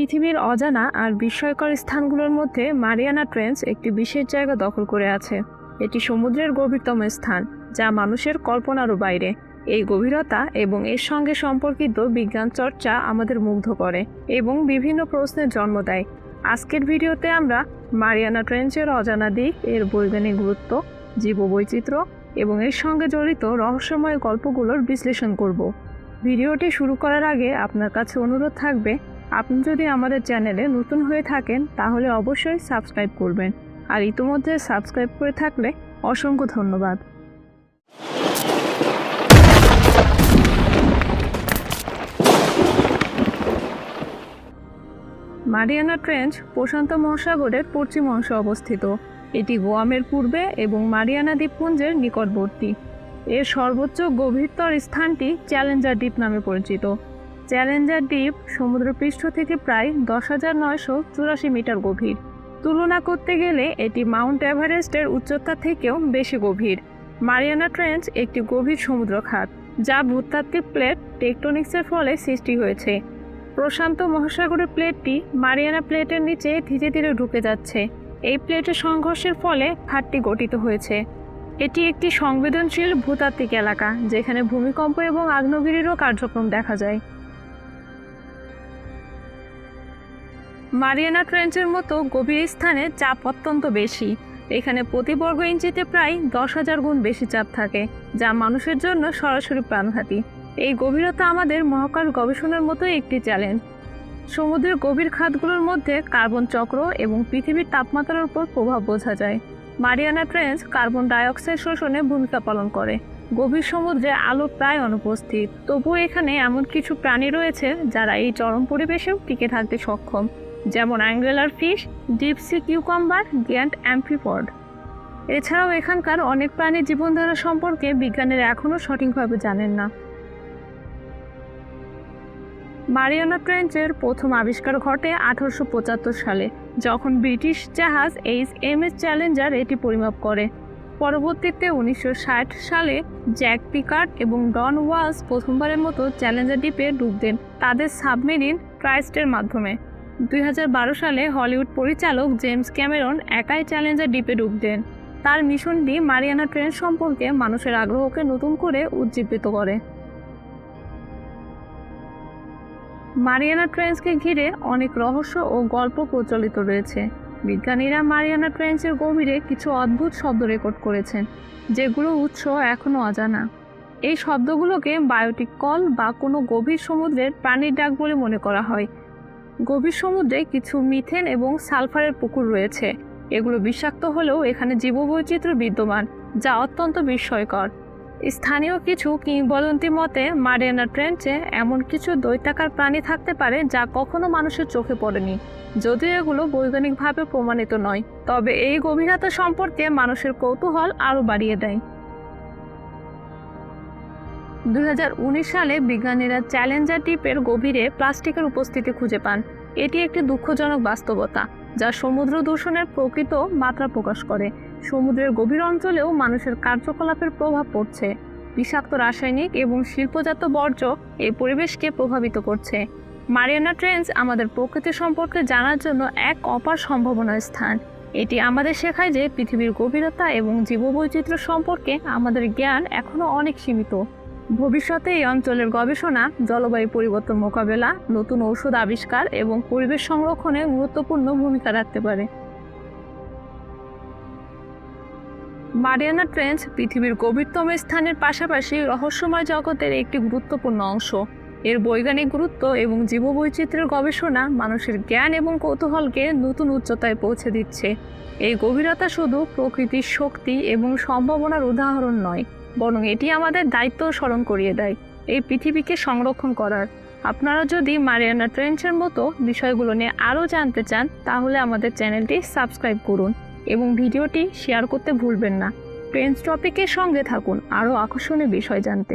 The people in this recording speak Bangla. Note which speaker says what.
Speaker 1: পৃথিবীর অজানা আর বিস্ময়কর স্থানগুলোর মধ্যে মারিয়ানা ট্রেঞ্চ একটি বিশেষ জায়গা দখল করে আছে। এটি সমুদ্রের গভীরতম স্থান, যা মানুষের কল্পনারও বাইরে। এই গভীরতা এবং এর সঙ্গে সম্পর্কিত বিজ্ঞান চর্চা আমাদের মুগ্ধ করে এবং বিভিন্ন প্রশ্নের জন্ম দেয়। আজকের ভিডিওতে আমরা মারিয়ানা ট্রেঞ্চের অজানা দিক, এর বৈজ্ঞানিক গুরুত্ব, জীববৈচিত্র্য এবং এর সঙ্গে জড়িত রহস্যময় গল্পগুলোর বিশ্লেষণ করব। ভিডিওটি শুরু করার আগে আপনার কাছে অনুরোধ থাকবে আপনি যদি আমাদের চ্যানেলে নতুন হয়ে থাকেন, তাহলে অবশ্যই সাবস্ক্রাইব করবেন। আর ইতিমধ্যে সাবস্ক্রাইব করে থাকলে অসংখ্য ধন্যবাদ। মারিয়ানা ট্রেঞ্চ প্রশান্ত মহাসাগরের পশ্চিম অংশে অবস্থিত। এটি গোয়ামের পূর্বে এবং মারিয়ানা দ্বীপপুঞ্জের নিকটবর্তী। এর সর্বোচ্চ গভীরতর স্থানটি চ্যালেঞ্জার দ্বীপ নামে পরিচিত। চ্যালেঞ্জার দ্বীপ সমুদ্রপৃষ্ঠ থেকে প্রায় দশ হাজার নয়শো চুরাশি মিটার গভীর। তুলনা করতে গেলে এটি মাউন্ট এভারেস্টের উচ্চতা থেকেও বেশি গভীর। মারিয়ানা ট্রেঞ্চ একটি গভীর সমুদ্র খাত যা ভূতাত্ত্বিক প্লেট টেকটনিক্সের ফলে সৃষ্টি হয়েছে। প্রশান্ত মহাসাগরের প্লেটটি মারিয়ানা প্লেটের নিচে ধীরে ধীরে ঢুকে যাচ্ছে। এই প্লেটের সংঘর্ষের ফলে খাতটি গঠিত হয়েছে। এটি একটি সংবেদনশীল ভূতাত্ত্বিক এলাকা, যেখানে ভূমিকম্প এবং আগ্নেয়গিরিরও কার্যক্রম দেখা যায়। মারিয়ানা ট্রেঞ্চের মতো গভীর স্থানে চাপ অত্যন্ত বেশি। এখানে প্রতি বর্গ ইঞ্চিতে প্রায় দশ হাজার গুণ বেশি চাপ থাকে, যা মানুষের জন্য সরাসরি প্রাণঘাতী। এই গভীরতা আমাদের মহাকাশ গবেষণার মতো একটি চ্যালেঞ্জ। সমুদ্রের গভীর খাতগুলোর মধ্যে কার্বন চক্র এবং পৃথিবীর তাপমাত্রার উপর প্রভাব বোঝা যায়। মারিয়ানা ট্রেঞ্চ কার্বন ডাইঅক্সাইড শোষণে ভূমিকা পালন করে। গভীর সমুদ্রে আলো প্রায় অনুপস্থিত। তবুও এখানে এমন কিছু প্রাণী রয়েছে যারা এই চরম পরিবেশেও টিকে থাকতে সক্ষম। যেমন angler fish deep sea cucumber, giant amphipod এছাড়াও এখানকার অনেক প্রাণীর জীবনধারা সম্পর্কে বিজ্ঞানীরা এখনও সঠিকভাবে জানেন না। মারিয়ানা ট্রেঞ্চের প্রথম আবিষ্কার ঘটে আঠারোশো পঁচাত্তর সালে, যখন ব্রিটিশ জাহাজ এইচ এম এস চ্যালেঞ্জার এটি পরিমাপ করে। পরবর্তীতে উনিশশো ষাট সালে জ্যাক পিকার্ড এবং ডন ওয়ালস প্রথমবারের মতো চ্যালেঞ্জার দ্বীপে ডুব দেন, তাদের সাবমেরিন ক্রাইস্টের মাধ্যমে। দুই হাজার বারো সালে হলিউড পরিচালক জেমস ক্যামেরন একাই চ্যালেঞ্জার দ্বীপে ডুব দেন। তার মিশনটি মারিয়ানা ট্রেন সম্পর্কে মানুষের আগ্রহকে নতুন করে উজ্জীবিত করে। মারিয়ানা ট্রেঞ্চকে ঘিরে অনেক রহস্য ও গল্প প্রচলিত রয়েছে। বিজ্ঞানীরা মারিয়ানা ট্রেঞ্চের গভীরে কিছু অদ্ভুত শব্দ রেকর্ড করেছেন যেগুলো উৎস এখনও অজানা। এই শব্দগুলোকে বায়োটিক কল বা কোনো গভীর সমুদ্রের প্রাণীর ডাক বলে মনে করা হয়। গভীর সমুদ্রে কিছু মিথেন এবং সালফারের পুকুর রয়েছে। এগুলো বিষাক্ত হলেও এখানে জীববৈচিত্র্য বিদ্যমান, যা অত্যন্ত বিস্ময়কর। স্থানীয় কিছু কিংবদন্তি মতে, মারিয়ানা ট্রেঞ্চে এমন কিছু দৈত্যাকার প্রাণী থাকতে পারে যা কখনো মানুষের চোখে পড়েনি। যদিও এগুলো বৈজ্ঞানিকভাবে প্রমাণিত নয়, তবে এই গভীরতা সম্পর্কে মানুষের কৌতূহল আরও বাড়িয়ে দেয়। দুই হাজার উনিশ সালে বিজ্ঞানীরা চ্যালেঞ্জার দ্বীপের গভীরে প্লাস্টিকের উপস্থিতি খুঁজে পান। এটি একটি দুঃখজনক বাস্তবতা, যা সমুদ্র দূষণের প্রকৃত মাত্রা প্রকাশ করে। সমুদ্রের গভীর অঞ্চলেও মানুষের কার্যকলাপের প্রভাব পড়ছে। বিষাক্ত রাসায়নিক এবং শিল্পজাত বর্জ্য এই পরিবেশকে প্রভাবিত করছে। মারিয়ানা ট্রেন্স আমাদের প্রকৃতি সম্পর্কে জানার জন্য এক অপার সম্ভাবনার স্থান। এটি আমাদের শেখায় যে পৃথিবীর গভীরতা এবং জীববৈচিত্র্য সম্পর্কে আমাদের জ্ঞান এখনও অনেক সীমিত। ভবিষ্যতে এই অঞ্চলের গবেষণা, জলবায়ু পরিবর্তন মোকাবেলা, নতুন ঔষধ আবিষ্কার এবং পরিবেশ সংরক্ষণে গুরুত্বপূর্ণ ভূমিকা রাখতে পারে। মারিয়ানা ট্রেঞ্চ পৃথিবীর গভীরতম স্থানের পাশাপাশি রহস্যময় জগতের একটি গুরুত্বপূর্ণ অংশ। এর বৈজ্ঞানিক গুরুত্ব এবং জীববৈচিত্র্যের গবেষণা মানুষের জ্ঞান এবং কৌতূহলকে নতুন উচ্চতায় পৌঁছে দিচ্ছে। এই গভীরতা শুধু প্রকৃতির শক্তি এবং সম্ভাবনার উদাহরণ নয় বরং এটি আমাদের দায়িত্ব স্মরণ করিয়ে দেয়। এই পৃথিবীকে সংরক্ষণ করার। আপনারা যদি মারিয়ানা ট্রেঞ্চের মতো বিষয়গুলো নিয়ে আরও জানতে চান, তাহলে আমাদের চ্যানেলটি সাবস্ক্রাইব করুন এবং ভিডিওটি শেয়ার করতে ভুলবেন না। ট্রেন্স টপিকের সঙ্গে থাকুন, আরও আকর্ষণীয় বিষয় জানতে।